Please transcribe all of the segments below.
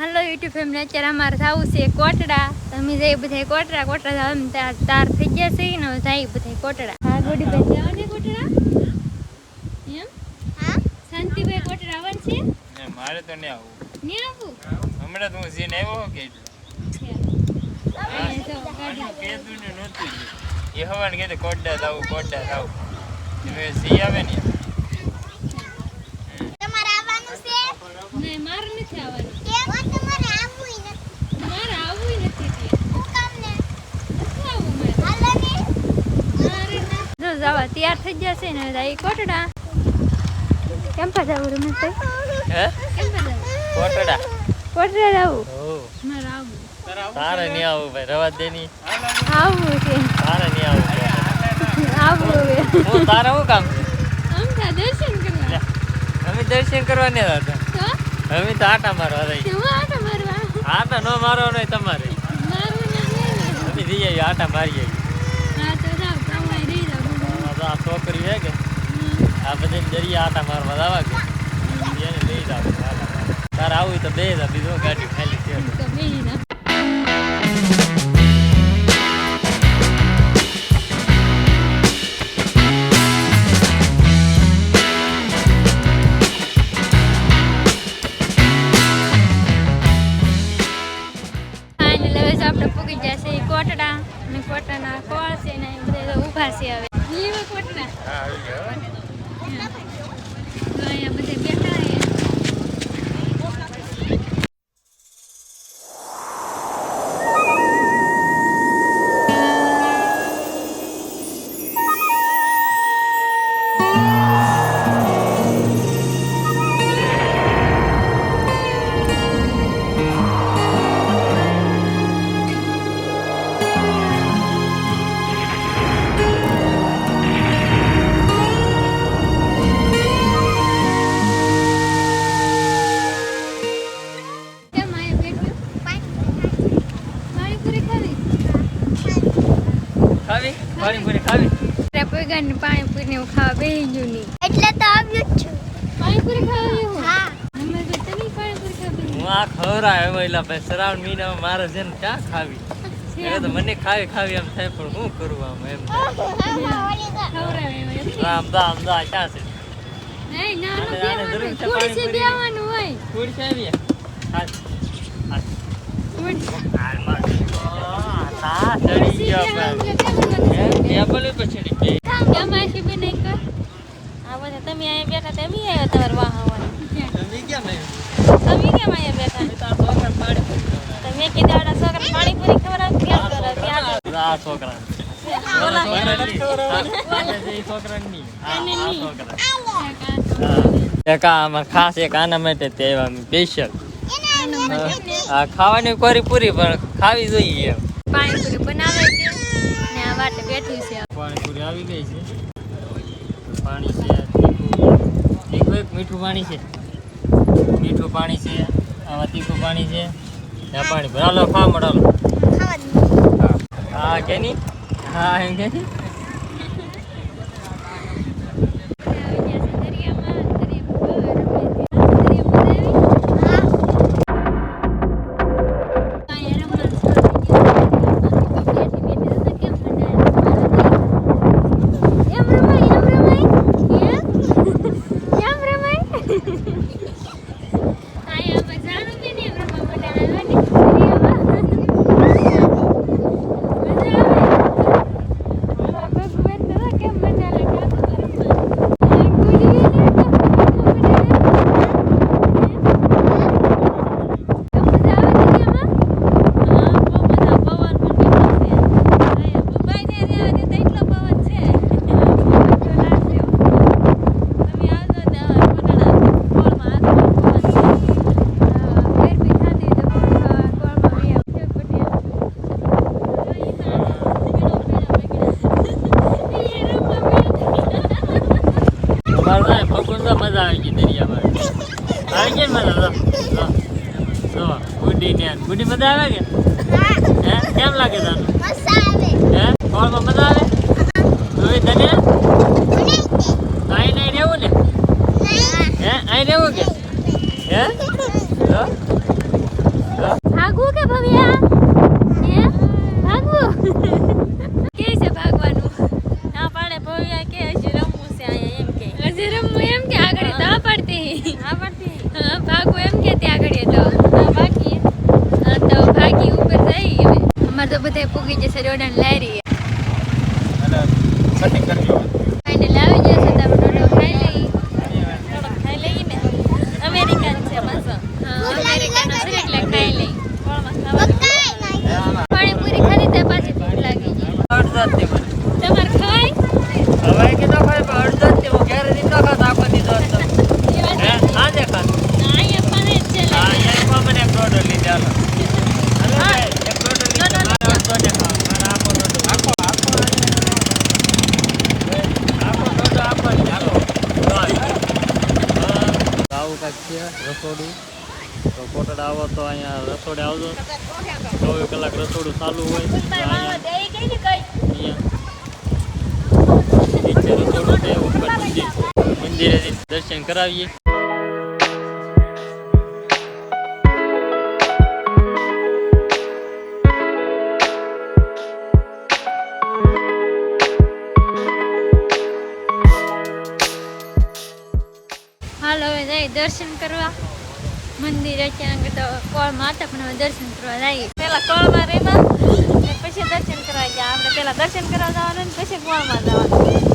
હાલો YouTube family અત્યારે અમારે થવું છે કોટડા. તમે જઈ બધા કોટડા કોટડા તાર તાર થઈ ગયા છે ને જાય બધા કોટડા. હા ગોડી ભાઈ જાવ ને કોટડા? એમ? શાંતિભાઈ કોટડા આવવાનું છે? મારે તો નહીં આવું. ને આવું? હમણાં તો હું સીન આવ્યો કે અહીંયા જાઓ, ગાડી. કીધું ને નહોતું જ. એ હવાને કીધું કોડડા થાવું કોડડા થાવું હવે સી આવે ને. તમારે આવવાનું છે? નહીં મારે નથી આવવાનું. કેમ? તમારે આવવું નથી. મારે આવવું નથી હું કામ ને શું આવવું મારે? હાલો ને. મારે જો જવા તૈયાર થઈ ગયા છે ને જાય કોટડા. કેમ પા જવું રમેશભાઈ હે? કેમ પા જવું કોટડા. કોટડા આવું મારે આવવું તારે નહીં આવું ભાઈ રવા દે ની આવું છે. તારે નહીં આવું આવું હવે હું તારે શું કામ આમ તા દર્શન કરવા. અમે દર્શન કરવા ને હતા અમે તો આટા મારવા રહી આટા મારવા? આટા ન મારવાનો નહીં તમારે. મારવું નહીં અમે જઈ આવીએ આટા મારી આ છોકરી હે કે? આ બધી દરિયા આટા મારવા દાવા કે? એને લઈ જાવ તારે આવું તો બે જા બીજો ગાડી ખાલી છે. પૈગા ને પાણીપુરી ને હું ખાવા બેહી ગયું નહીં એટલે તો આવ્યું જ છું. પાણીપુરી ખાવા હા? હું. આ ખવરાય એમાં એટલે ભાઈ શ્રાવણ મહિનામાં મારે ક્યાં ખાવી. એટલે તો મને ખાવી ખાવી એમ થાય પણ શું કરું આમ એમ. આમ આમ ક્યાં છે? ચડી ગયો કર આ બધા તમે અહીંયા બેઠા તમે આવ્યા તમારે વાહ તમે કેમ તમે કેમ અહીંયા બેઠા? તમે તાર છોકરાને પાણીપુરી ખવડાવી. તમે કીધા છોકરા પાણીપુરી ખવડાવ કેમ કરો ત્યાં આ છોકરા બોલા. એક આ અમારે ખાસ એક આના માટે તે સ્પેશિયલ ખાવાની કોરી પૂરી પણ ખાવી જોઈએ પાણીપુરી બેઠી છે. પાણીપુરી આવી ગઈ છે. પાણી છે તીખું. એક મીઠું પાણી છે. મીઠું પાણી છે આમાં તીખું પાણી છે. આ પાણી ભરાલો ખા મળાલો. હા કે નહીં. હા. એમ કે ફરવા પકડવા મજા આવી ગઈ દરિયામાં આવી ગઈ મજા જો. ગુડી ને ગુડી મજા આવે કે? હે. કેમ લાગે તને? હે? ફળમાં મજા આવે? જોઈ તને બધે પૂગી જશે રોડન લારી ફાઇનલ આવી જશે તો આપણે રોડો ખાઈ લઈ થોડોક ખાઈ લઈએ ને અમેરિકન છે પાછો હા અમેરિકાનો છે એટલે ખાઈ લઈ ફળમાં ખાવાનું બકાઈ નહીં પાણીપુરી ખાધી ત્યાં પાછી ભૂખ લાગી ગઈ અડધાથી મને. તમારે ખાય હવે કે ન ખાય પણ અડધાથી હું ઘેરે નહીં તો ખાતો આખો દી દોસ્ત. હે? આજે ખાતો. અહીંયા પણ જ છે હા, અહીંયા પણ મને એક દોઢો લીધે હાલો. હાલો ભાઈ, એક દોઢો લીધે. મારે અડધો ને ખાવા. મારે આખો દોઢો. આખો દોઢો આપો ને, હાલો. બસ. હા. આવું કાંઈક છે રસોડું. તો કોટડા આવો તો અહીંયા રસોડે આવજો. ચોવીસ કલાક રસોડું ચાલુ હોય અહીંયા રસોડું છે ઉપર મંદિર દર્શન કરાવીએ. દર્શન કરવા. મંદિર ત્યાં તો કોળ માતા પણ દર્શન કરવા જઈએ પેલા કોળમાં રહેવા પછી દર્શન કરવા ગયા. આપણે પેલા દર્શન કરવા જવાનું ને પછી કોળમાં જવાનું.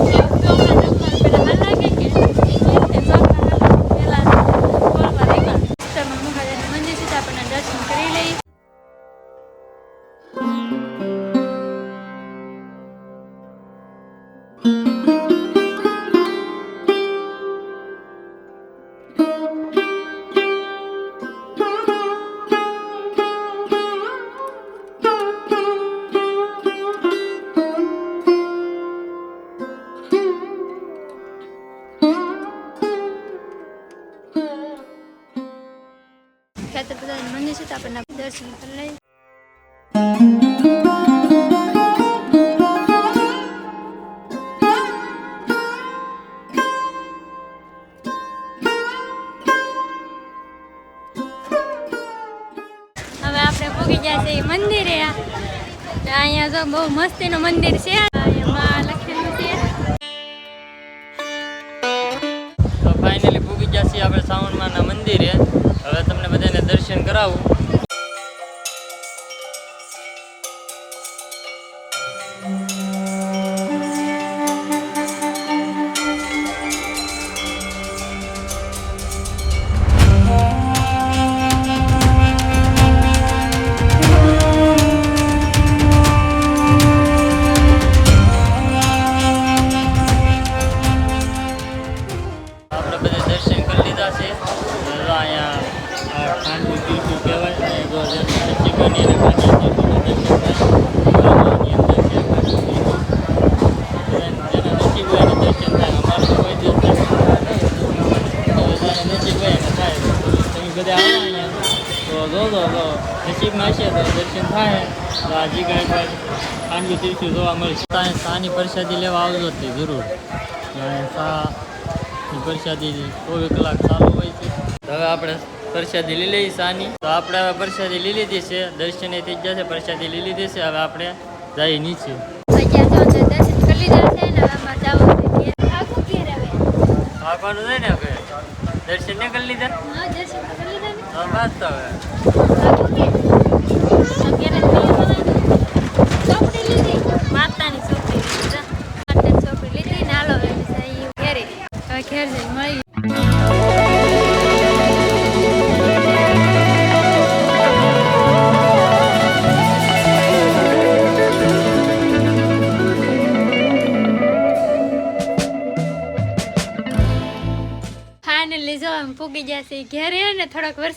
ખ્યાતર છે તો આપણને દર્શન કરી લઈએ. મંદિરે. તો અહીંયા જો બહુ મસ્તીનું મંદિર છે. અહીંયા લખેલું છે. તો ફાઇનલી પૂગી ગયા છીએ આપણે શ્રાવણમાના મંદિરે. હવે તમને બધાને દર્શન કરાવું. થાય તમે બધા આવો અહીંયા તો જોજો નસીબમાં છે તો દર્શન થાય તો આ જગ્યા એકવાર ખાંડવી પીઠું જોવા મળશે ત્યાં શાની પ્રસાદી લેવા આવજો જ તે જરૂર અહીંયા શા ની પ્રસાદી ચોવીસ કલાક ચાલુ હોય છે હવે આપણે પ્રસાદી લઈ લઈએ સાની. તો આપણે હવે પ્રસાદી લઈ લીધી છે. દર્શને થઈ ગયા છે. પ્રસાદી લઈ લીધી છે. હવે આપણે જઈએ નીચે. દર્શન છે ને હવે ને દર્શન કરી લીધા? બસ તો હવે.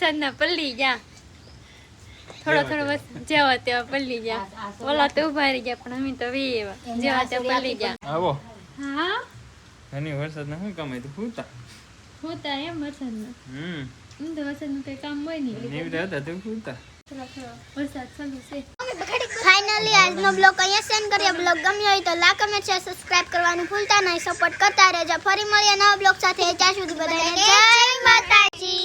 વરસાદના પલ્લી જા થોડો થોડો વરસાદ જેવા તેવા પલ્લી જા ઓલા તો ઊભા રહી ગયા પણ અમે તો વી એવા. જેવા તેવા પલ્લી જા આવો. હા? એની વરસાદ ના શું કમાય તો ફૂતા હોતા એમ વરસાદનું. હમ. એમ તો વરસાદનું કઈ કામ હોય નહીં. નીવડે હતા તો ફૂતા થોડા વરસાદ ચાલુ છે. ફાઇનલી આજનો બ્લોગ અહીંયા સેન્ડ કરીએ. બ્લોગ ગમ્યો હોય તો લાઈક કમેન્ટ શેર સબસ્ક્રાઇબ કરવાનું ભૂલતા નહીં. સપોર્ટ કરતા રહેજો. ફરી મળીએ નવા બ્લોગ સાથે. ત્યાં સુધી બધાને જય માતાજી.